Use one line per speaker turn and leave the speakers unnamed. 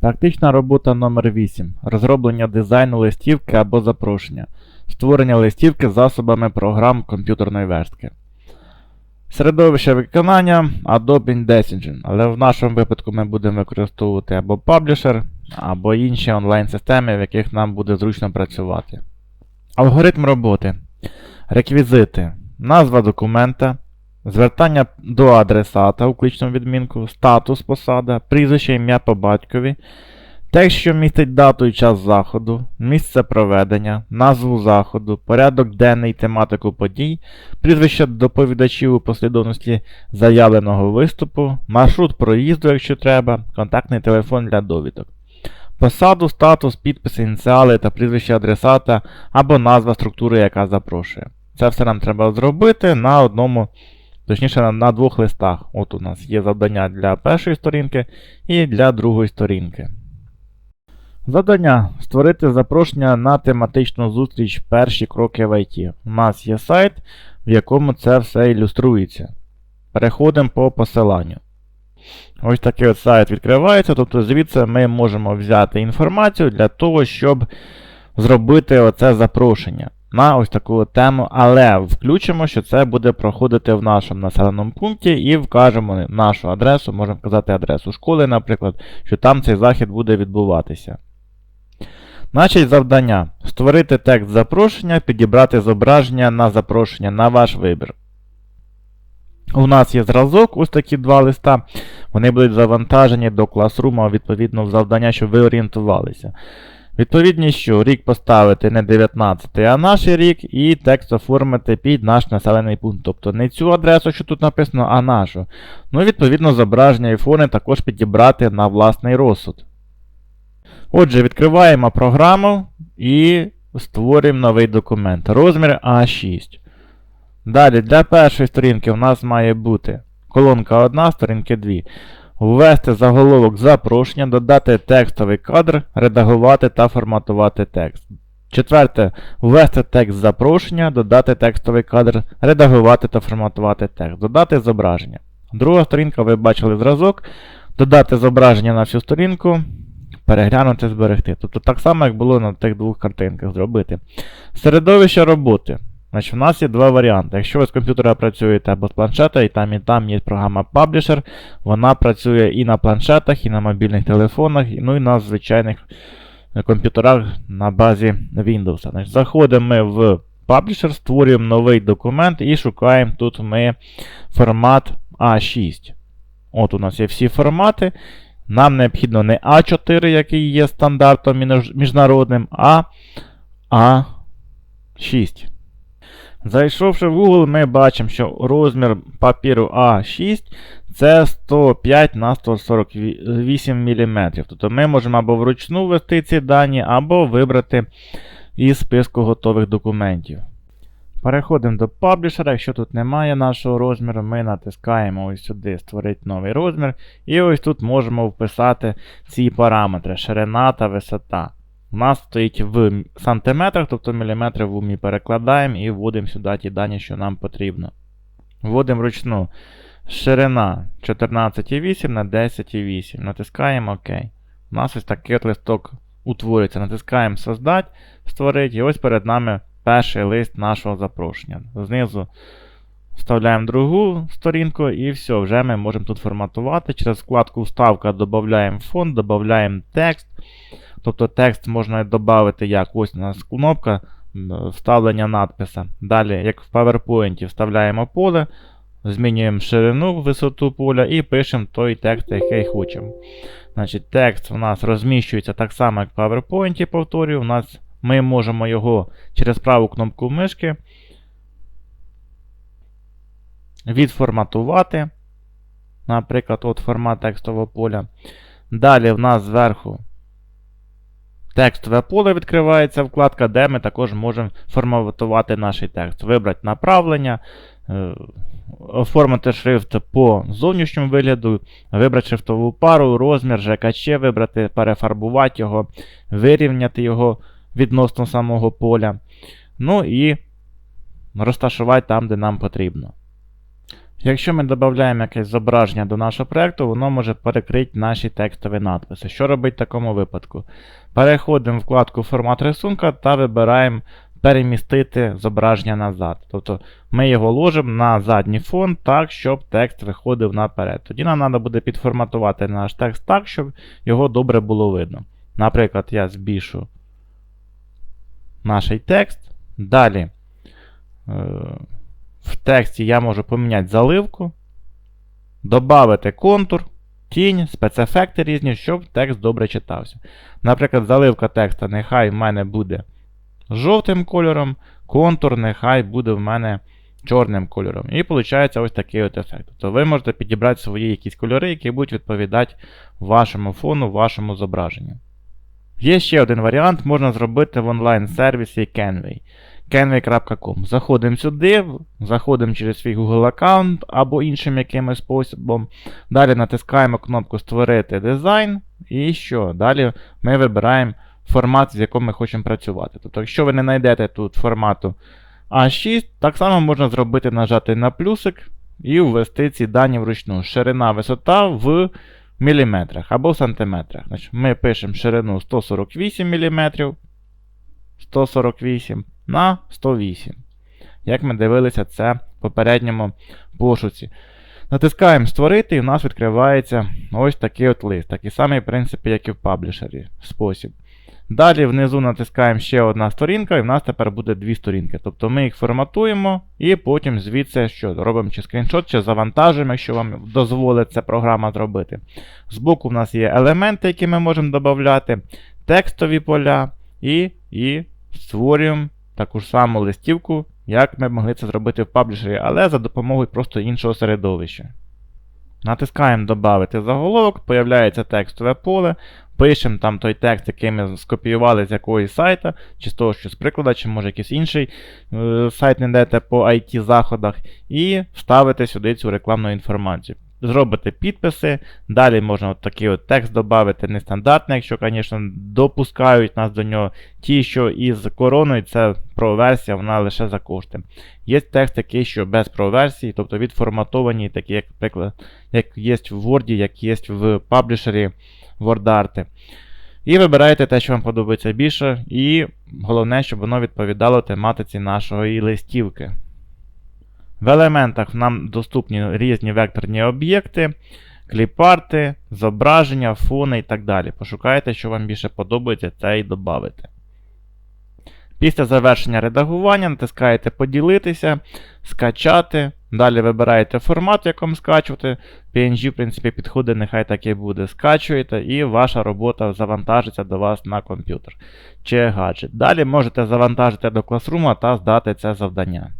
Практична робота номер 8 Розроблення дизайну листівки або запрошення. Створення листівки засобами програм комп'ютерної верстки. Середовище виконання Adobe InDesign, але в нашому випадку ми будемо використовувати або Publisher, або інші онлайн-системи, в яких нам буде зручно працювати. Алгоритм роботи. Реквізити. Назва документа. Звертання до адресата у кличному відмінку, статус посада, прізвище ім'я по батькові, текст, що містить дату і час заходу, місце проведення, назву заходу, порядок денний тематику подій, прізвище доповідачів у послідовності заявленого виступу, маршрут проїзду, якщо треба, контактний телефон для довідок. Посаду, статус, підписи, ініціали та прізвище адресата або назва структури, яка запрошує. Це все нам треба зробити на одному, точніше на, на двох листах. От у нас є завдання для першої сторінки і для другої сторінки. Завдання створити запрошення на тематичну зустріч перші кроки в IT. У нас є сайт, в якому це все ілюструється. Переходимо по посиланню. Ось такий от сайт відкривається, тобто звідси ми можемо взяти інформацію для того, щоб зробити оце запрошення на ось таку тему, але включимо, що це буде проходити в нашому населеному пункті і вкажемо нашу адресу, можемо вказати адресу школи, наприклад, що там цей захід буде відбуватися. Значить, завдання: створити текст запрошення, підібрати зображення на запрошення на ваш вибір. У нас є зразок, ось такі два листа. Вони будуть завантажені до класрума, відповідно, в завдання, щоб ви орієнтувалися. Відповідність, що рік поставити не 19, а наш рік, і текст оформити під наш населений пункт. Тобто не цю адресу, що тут написано, а нашу. Ну, відповідно, зображення і фони також підібрати на власний розсуд. Отже, відкриваємо програму і створюємо новий документ. Розмір А6. Далі, для першої сторінки у нас має бути колонка 1, сторінки 2. Ввести заголовок запрошення, додати текстовий кадр, редагувати та форматувати текст. Четверте. Ввести текст запрошення, додати текстовий кадр, редагувати та форматувати текст, додати зображення. Друга сторінка, ви бачили зразок. Додати зображення на всю сторінку, переглянути, зберегти. Тобто так само, як було на тих двох картинках зробити. Середовище роботи. Значить, У нас є два варіанти. Якщо ви з комп'ютера працюєте або з планшета, і там і там є програма Publisher, вона працює і на планшетах, і на мобільних телефонах, ну і на звичайних комп'ютерах на базі Windows. Значить, Заходимо ми в Publisher, створюємо новий документ і шукаємо тут ми формат А6. От у нас є всі формати. Нам необхідно не А4, який є стандартом міжнародним, а А6. Зайшовши в Google, ми бачимо, що розмір папіру А6 це 105 на 148 мм. Тобто ми можемо або вручну ввести ці дані, або вибрати із списку готових документів. Переходимо до паблішера. Якщо тут немає нашого розміру, ми натискаємо ось сюди Створити новий розмір. І ось тут можемо вписати ці параметри ширина та висота. У нас стоїть в сантиметрах, тобто міліметри в умі перекладаємо і вводимо сюди ті дані, що нам потрібно. Вводимо ручну ширина 14,8 на 10,8. Натискаємо ОК. У нас ось такий листок утворюється. Натискаємо Создать, створити. І ось перед нами перший лист нашого запрошення. Знизу вставляємо другу сторінку і все, вже ми можемо тут форматувати. Через вкладку Вставка додаємо фон, додаємо текст. Тобто текст можна додати як ось у нас кнопка вставлення надписа. Далі, як в PowerPoint, вставляємо поле, змінюємо ширину, висоту поля і пишемо той текст, який хочемо. Значить, Текст у нас розміщується так само, як в PowerPoint, повторюю. У нас Ми можемо його через праву кнопку мишки відформатувати. Наприклад, от формат текстового поля. Далі в нас зверху Текстове поле відкривається вкладка, де ми також можемо форматувати наш текст. Вибрати направлення, е, оформити шрифт по зовнішньому вигляду, вибрати шрифтову пару, розмір, ЖКЧ, вибрати, перефарбувати його, вирівняти його відносно самого поля. Ну і розташувати там, де нам потрібно. Якщо ми додаємо якесь зображення до нашого проєкту, воно може перекрити наші текстові надписи. Що робити в такому випадку? Переходимо в вкладку Формат рисунка та вибираємо перемістити зображення назад. Тобто ми його ложимо на задній фон так, щоб текст виходив наперед. Тоді нам треба буде підформатувати наш текст так, щоб його добре було видно. Наприклад, я збільшу наш текст. Далі е, в тексті я можу поміняти заливку, додати контур, тінь, спецефекти різні, щоб текст добре читався. Наприклад, заливка текста нехай в мене буде жовтим кольором, контур нехай буде в мене чорним кольором. І виходить ось такий от ефект. Тобто ви можете підібрати свої якісь кольори, які будуть відповідати вашому фону, вашому зображенню. Є ще один варіант, можна зробити в онлайн-сервісі Canvay. Canvay.com. Заходимо сюди, заходимо через свій Google аккаунт або іншим якимось способом. Далі натискаємо кнопку Створити дизайн. І що? Далі ми вибираємо формат, з яким ми хочемо працювати. Тобто, якщо ви не знайдете тут формату А6, так само можна зробити нажати на плюсик і ввести ці дані вручну. Ширина, висота в міліметрах або в сантиметрах. Значить, Ми пишемо ширину 148 мм. 148 на 108. Як ми дивилися це в попередньому пошуці. Натискаємо Створити, і в нас відкривається ось такий от лист. Такий самий, в як і в паблішері спосіб. Далі внизу натискаємо ще одна сторінка, і в нас тепер буде дві сторінки. Тобто ми їх форматуємо і потім звідси що робимо чи скріншот, чи завантажуємо, якщо вам дозволить ця програма зробити. Збоку в нас є елементи, які ми можемо додати, текстові поля і, і створюємо таку ж саму листівку, як ми могли це зробити в паблішері, але за допомогою просто іншого середовища. Натискаємо Добавити заголовок, появляється текстове поле. Пишемо там той текст, який ми скопіювали з якогось сайта, чи з того, що з прикладу, чи може якийсь інший е, сайт знайдете по IT-заходах, і вставите сюди цю рекламну інформацію. Зробите підписи, далі можна от такий от текст додати нестандартний, якщо, звісно, допускають нас до нього. Ті, що із короною, це про-версія, вона лише за кошти. Є текст такий, що без про-версії, тобто відформатовані, такі, як приклад, як є в Word, як є в паблішері WordArt. І вибираєте те, що вам подобається більше, і головне, щоб воно відповідало тематиці нашої листівки. В елементах нам доступні різні векторні об'єкти, кліпарти, зображення, фони і так далі. Пошукайте, що вам більше подобається, це і додавите. Після завершення редагування натискаєте Поділитися, скачати. Далі вибираєте формат, в якому скачувати. PNG, в принципі, підходить, нехай так і буде. Скачуєте, і ваша робота завантажиться до вас на комп'ютер чи гаджет. Далі можете завантажити до Classroom та здати це завдання.